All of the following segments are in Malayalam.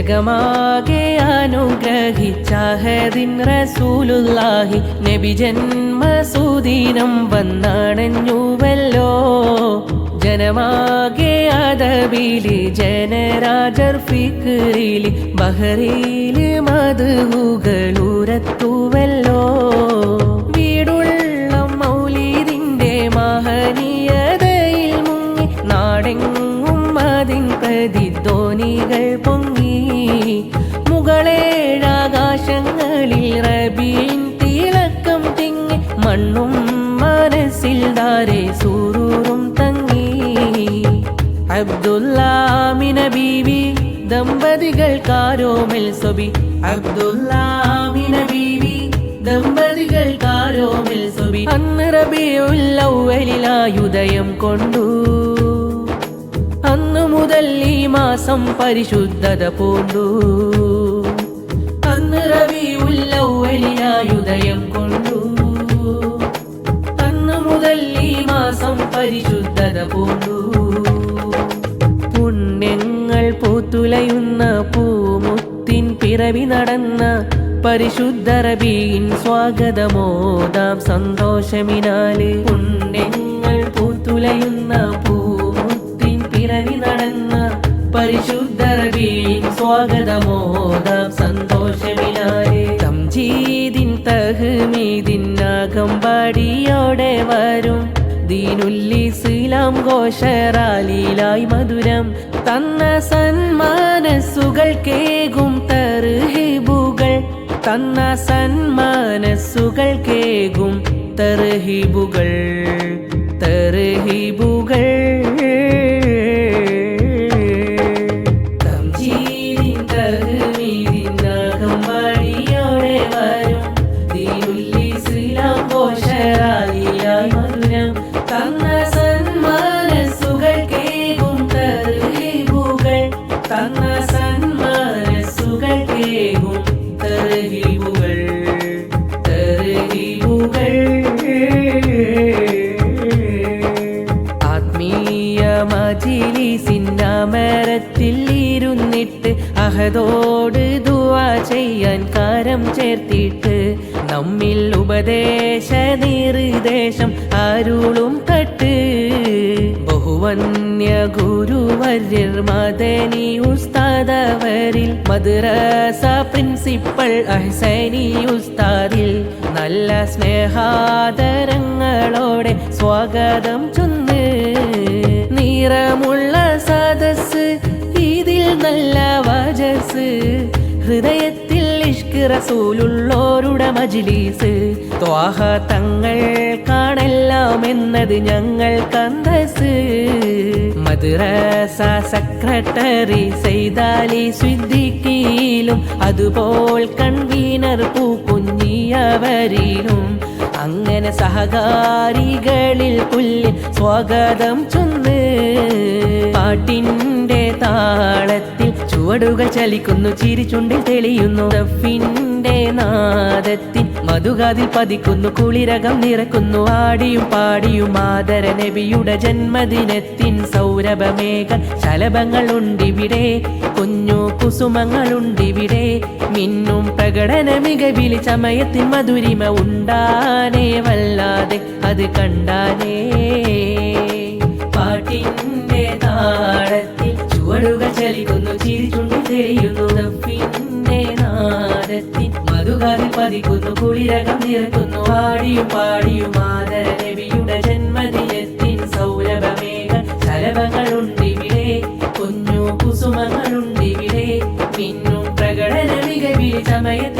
ജഗമാകെ അനുഗ്രഹിച്ചാഹദിൻ റസൂലുള്ളാഹി നബി ജന്മസൂദീനം വന്നണഞ്ഞുവല്ലോ. ജനമാകെ അതബിലി ജനരാജർ ഫിക്രിലി ബഹറിൽ മധുകളുരത്തുവല്ലോ വീടുള്ള മൗലീദിന്റെ മഹനീയതയിൽ മുങ്ങി നാടെങ്ങും അതിൻ പ്രതിധ്വനികൾ പൊങ്ങി. മുകളേഴാകാശങ്ങളിൽ റബീൻ തിളക്കം തിങ്ങി. മണ്ണും മനസ്സിൽ ദാരെ സൂറൂറും തങ്ങി. അബ്ദുല്ലാമിന ബീവി ദമ്പതികൾക്കാരോമൽ സൊബി അബ്ദുല്ലാമിന ബീവി ദമ്പതികൾക്കാരോമൽ സൊബി അന്ന് റബിയുല്ലവലിലായുദയം കൊണ്ടു. അന്നു മുതൽ മാസം പരിശുദ്ധത പൂണ്ടു. അന്ന് റബിയുല്ലവലിലായുദയം കൊണ്ടു. അന്ന് മുതൽ ഈ മാസം പരിശുദ്ധത പൂണ്ടു. പുണ്യങ്ങൾ പൂത്തുലയുന്ന പൂമുത്തിൻ പിറവി നടന്ന പരിശുദ്ധ റബീൻ സ്വാഗതമോദാം സന്തോഷമിനാല്. പുണ്യങ്ങൾ പരിശുദ്ധ റബീൻ സ്വാഗതമോദാം സന്തോഷമിനാല് തംജീദിൻ തഹ്മീദിൻ അകമ്പാടിയോടെ വരും. ദീനുല്ലിസ്ലാം ഘോഷറാലിലായി മധുരം തന്ന സന്മാനസുകൾ കേകും തർഹിബുകൾ. തന്ന സന്മാനസുകൾ കേകും തറുഹിബുകൾ തർഹിബുകൾ. തന്ന സന്മാനസുകൾ കേകും തർഹിബുകൾ തർഹിബുകൾ ആത്മീയ മജിലിസിന്നമരത്തിൽ ഇരുന്നിട്ട് അഹദോട് ദുആ ചെയ്യാൻ കാരം ചേർത്തിട്ട് നമ്മിൽ ഉപദേശ നിർദ്ദേശം അരുളും തട്ട് ബഹുവന്യ ഗുരുവര്യർ മദനി ഉസ്താദവരിൽ മദ്രസ പ്രിൻസിപ്പൾ അഹ്സനി ഉസ്താദിൽ. നല്ല സ്നേഹാദരങ്ങളോടെ സ്വാഗതം ചൊന്ന്. നിറമുള്ള സദസ് ഇതിൽ നല്ല വജസ് ഹൃദയത്തിൽ റസൂലുള്ളോരുടെ മജിലീസ് ത്വാഹ തങ്ങൾ കാണെല്ലാം എന്നത് ഞങ്ങൾ കന്തസ്. മദ്രസ സെക്രട്ടറി സൈതാലി സ്വിദ്ദിക്കിയിലും അതുപോൽ കൺവീനർ പൂക്കുഞ്ഞിയവരിലും. അങ്ങനെ സഹകാരികളിൽ പുല്ല് സ്വാഗതം ചൊന്ന്. പാട്ടിന്റെ താളത്തിൽ ചുവടുകൾ ചലിക്കുന്നു ചിരിച്ചുണ്ടിൽ തെളിയുന്നു. ദഫിന്റെ നാദത്തിൽ മധുകാതിൽ പതിക്കുന്നു കുളിരകം നിറക്കുന്നു. ആടിയും പാടിയും ആദര നബിയുടെ ജന്മദിനത്തിൻ സൗരഭമേഘ ശലഭങ്ങൾ ഉണ്ടിവിടെ കുഞ്ഞു കുസുമങ്ങളുണ്ടിവിടെ മിന്നും പ്രകടന മികവിൽ ചമയത്തിൻ മധുരിമ ഉണ്ടാനേ വല്ലാതെ അത് കണ്ടാനേ പാട്ടിന്റെ താളത്തിൽ ചുവടുകൾ ചലിക്കുന്നു ചിരിച്ചുണ്ടി തെളിയുന്നു. ദഫിന്റെ നാദത്തിൽ മധുകാതിൽ പതിക്കുന്നു കുളിരകം നിറക്കുന്നു ആടിയും പാടിയും ആദര നബിയുടെ ജന്മദിനത്തിൻ സൗരഭമേഘ ശലഭങ്ങളുണ്ടിവിടെ കുഞ്ഞു കുസുമങ്ങളുണ്ടിവിടെ മിന്നും പ്രകടന മികവിൽ ചമയത്തിൽ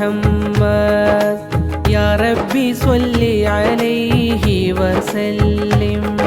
محمد يا ربي صل عليه وسلم